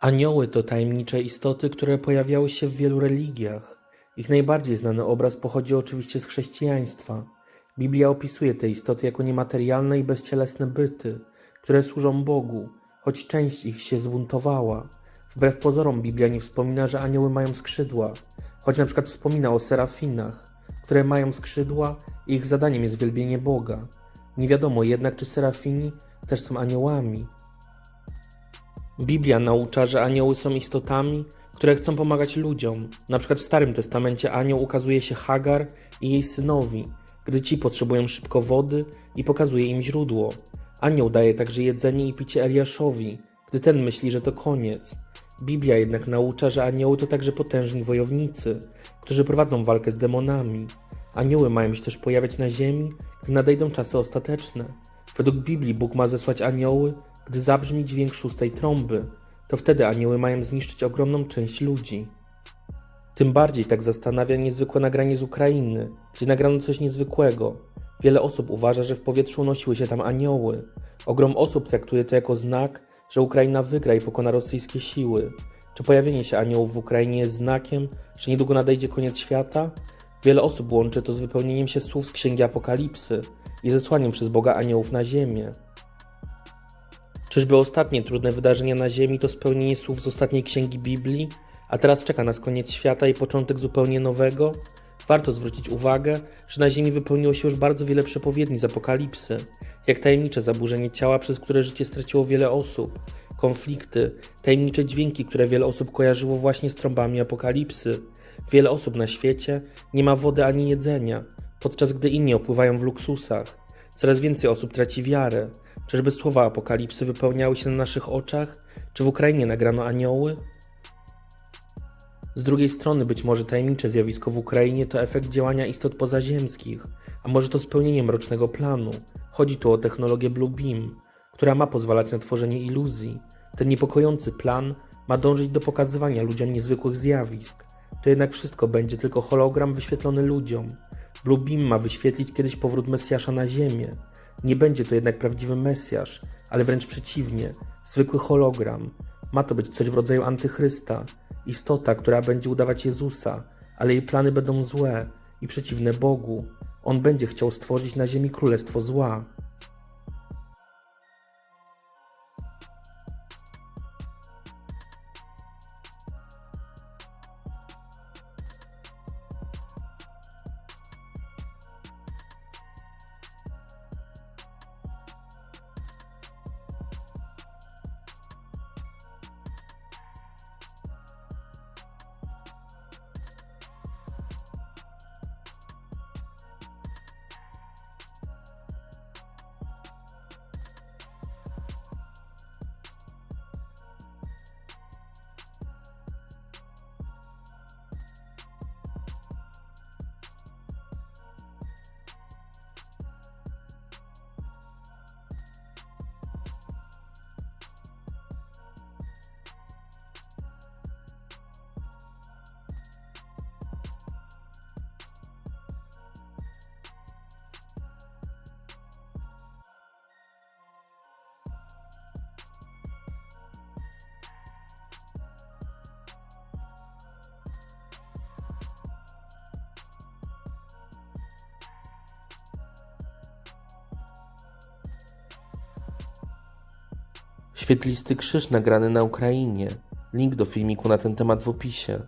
Anioły to tajemnicze istoty, które pojawiały się w wielu religiach. Ich najbardziej znany obraz pochodzi oczywiście z chrześcijaństwa. Biblia opisuje te istoty jako niematerialne i bezcielesne byty, które służą Bogu, choć część ich się zbuntowała. Wbrew pozorom Biblia nie wspomina, że anioły mają skrzydła, choć na przykład wspomina o serafinach, które mają skrzydła i ich zadaniem jest wielbienie Boga. Nie wiadomo jednak, czy serafini też są aniołami. Biblia naucza, że anioły są istotami, które chcą pomagać ludziom. Na przykład w Starym Testamencie anioł ukazuje się Hagar i jej synowi, gdy ci potrzebują szybko wody i pokazuje im źródło. Anioł daje także jedzenie i picie Eliaszowi, gdy ten myśli, że to koniec. Biblia jednak naucza, że anioły to także potężni wojownicy, którzy prowadzą walkę z demonami. Anioły mają się też pojawiać na ziemi, gdy nadejdą czasy ostateczne. Według Biblii Bóg ma zesłać anioły, gdy zabrzmi dźwięk szóstej trąby. To wtedy anioły mają zniszczyć ogromną część ludzi. Tym bardziej tak zastanawia niezwykłe nagranie z Ukrainy, gdzie nagrano coś niezwykłego. Wiele osób uważa, że w powietrzu unosiły się tam anioły. Ogrom osób traktuje to jako znak, że Ukraina wygra i pokona rosyjskie siły. Czy pojawienie się aniołów w Ukrainie jest znakiem, że niedługo nadejdzie koniec świata? Wiele osób łączy to z wypełnieniem się słów z Księgi Apokalipsy i zesłaniem przez Boga aniołów na ziemię. Czyżby ostatnie trudne wydarzenia na Ziemi to spełnienie słów z ostatniej księgi Biblii, a teraz czeka nas koniec świata i początek zupełnie nowego? Warto zwrócić uwagę, że na Ziemi wypełniło się już bardzo wiele przepowiedni z apokalipsy, jak tajemnicze zaburzenie ciała, przez które życie straciło wiele osób, konflikty, tajemnicze dźwięki, które wiele osób kojarzyło właśnie z trąbami apokalipsy. Wiele osób na świecie nie ma wody ani jedzenia, podczas gdy inni opływają w luksusach. Coraz więcej osób traci wiarę. Czyżby słowa apokalipsy wypełniały się na naszych oczach? Czy w Ukrainie nagrano anioły? Z drugiej strony, być może tajemnicze zjawisko w Ukrainie to efekt działania istot pozaziemskich, a może to spełnienie mrocznego planu. Chodzi tu o technologię Blue Beam, która ma pozwalać na tworzenie iluzji. Ten niepokojący plan ma dążyć do pokazywania ludziom niezwykłych zjawisk. To jednak wszystko będzie tylko hologram wyświetlony ludziom. Blue Beam ma wyświetlić kiedyś powrót Mesjasza na Ziemię. Nie będzie to jednak prawdziwy Mesjasz, ale wręcz przeciwnie, zwykły hologram. Ma to być coś w rodzaju antychrysta, istota, która będzie udawać Jezusa, ale jej plany będą złe i przeciwne Bogu. On będzie chciał stworzyć na ziemi królestwo zła. Świetlisty krzyż nagrany na Ukrainie. Link do filmiku na ten temat w opisie.